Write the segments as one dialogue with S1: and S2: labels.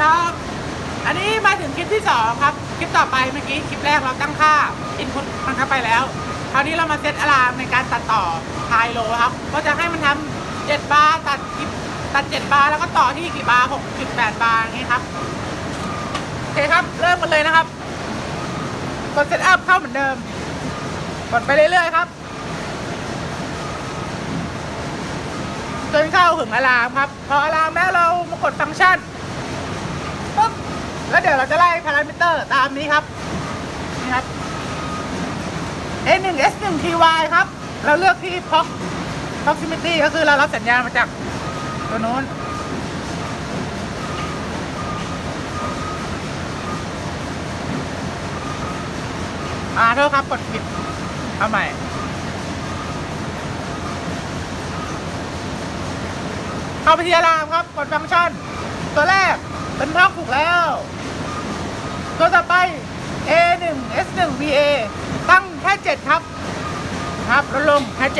S1: ครับ อันนี้มาถึงคลิปที่สองครับ คลิปต่อไปเมื่อกี้คลิปแรกเราตั้งค่าอินพุตมันเข้าไปแล้ว คราวนี้เรามาเซตอะลามในการตัดต่อไฮโลครับ ก็จะให้มันทำเจ็ดบาร์ตัดกี่ตัดเจ็ดบาร์แล้วก็ต่อที่กี่บาร์หกจุดแปดบาร์งนี้ครับโอเคครับเริ่มกันเลยนะครับ กดเซตอัพเข้าเหมือนเดิม กดไปเรื่อยๆครับจนเข้าถึงอะลามครับ พออะลามแล้วเรามากดฟังก์ชัน แล้วเดี๋ยวเราจะไล่พารามิเตอร์ตามนี้ครับ นี่ครับ A1 S1 TY ครับ เราเลือกที่ POC Proximity ก็คือเรารับสัญญาณมาจากตัวนู้น อ่าโทษครับ กดผิด เอาใหม่ เข้าไปที่อะลามครับ กดฟังก์ชัน ตัวแรกเป็นพอกถูกแล้ว ตัวต่อไป A1 S1 VA ตั้งแค่7ครับ ครับลดลงแค่7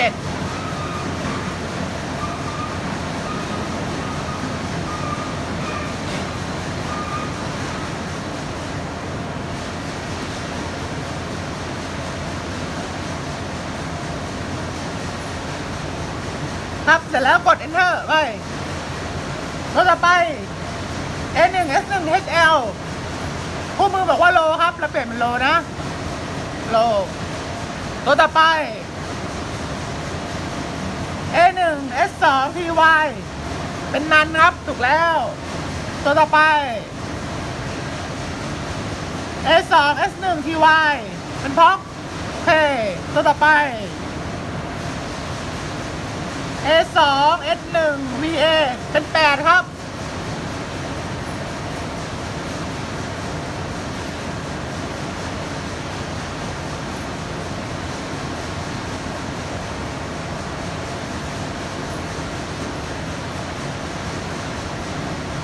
S1: ครับเสร็จแล้วกด enter ไปตัวต่อไป A1 S1 HL คู่มือบอกว่าโลครับเราเปลี่ยนเป็นโลนะ โล ตัวต่อไป A1 S2 TY เป็นนันครับ ถูกแล้ว ตัวต่อไป A2 S1 TY เป็นพ็อกโอเค ตัวต่อไป A2 S1 VA เป็น 8 ครับ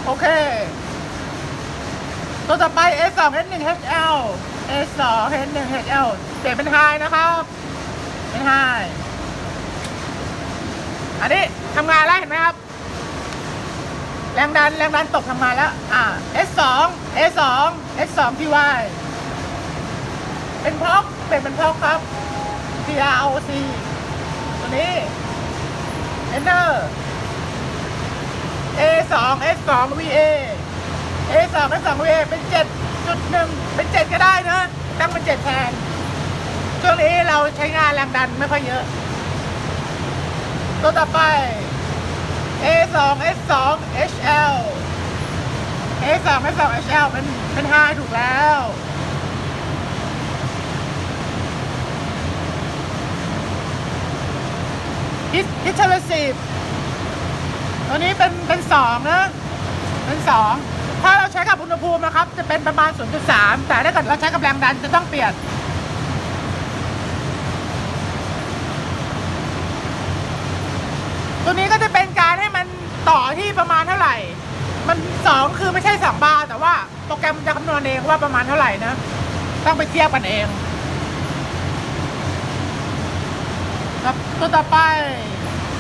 S1: โอเค ตัวต่อไป A2 S1 HL A2 S1 HL เปลี่ยนเป็น High นะครับ เป็น High อันนี้ทำงานแล้วเห็นไหมครับ แรงดันแรงดันตกทำงานแล้ว อ่า S2 S2 S2 TY เป็นพอกเปลี่ยนเป็นพอกครับ PROC ตัวนี้ Enter A2 S2 VA A2 S2 VA เป็น 7.1 เป็น 7 ก็ได้นะตั้งเป็น7แทนช่วงนี้เราใช้งานแรงดันไม่ค่อยเยอะ ตัวต่อไป A2 S2 HL A2 S2 HL เป็นเป็นไฮถูกแล้วฮิตฮิตเทอร์ซีฟ ตัวนี้เป็นเป็นสองนะเป็นสองถ้าเราใช้กับอุณหภูมินะครับ จะเป็นประมาณ 0.3 แต่ถ้าเกิดเราใช้กับแรงดันจะต้องเปลี่ยนตัวนี้ก็จะเป็นการให้มันต่อที่ประมาณเท่าไหร่ มันสองคือไม่ใช่สองบาร์แต่ว่าโปรแกรมจะคำนวณเองว่าประมาณเท่าไหร่นะ ต้องไปเทียบกันเองครับตัวต่อไป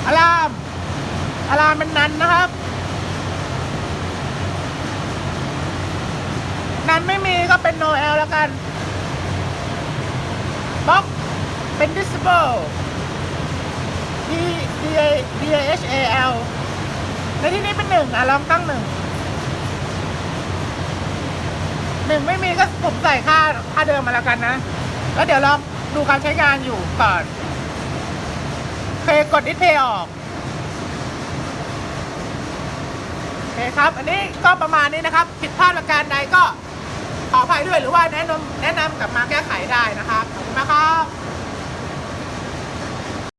S1: อะลาม อะลามเป็นนันนะครับ นันไม่มีก็เป็นโนเอลแล้วกันบล็อกเป็น disable D D A D A H A L ในที่นี้เป็นหนึ่งอะลองตั้งหนึ่งหนึ่งไม่มีก็ผมใส่ค่าค่าเดิมมาแล้วกันนะ แล้วเดี๋ยวลองดูการใช้งานอยู่ก่อนเคกดดิสเพย์ออกโอ เคครับ อันนี้ก็ประมาณนี้นะครับ ผิดพลาดประการใดก็ขออภัยด้วยหรือว่าแนะนำแนะนำกลับมาแก้ไขได้นะครับขอบคุณมากครับ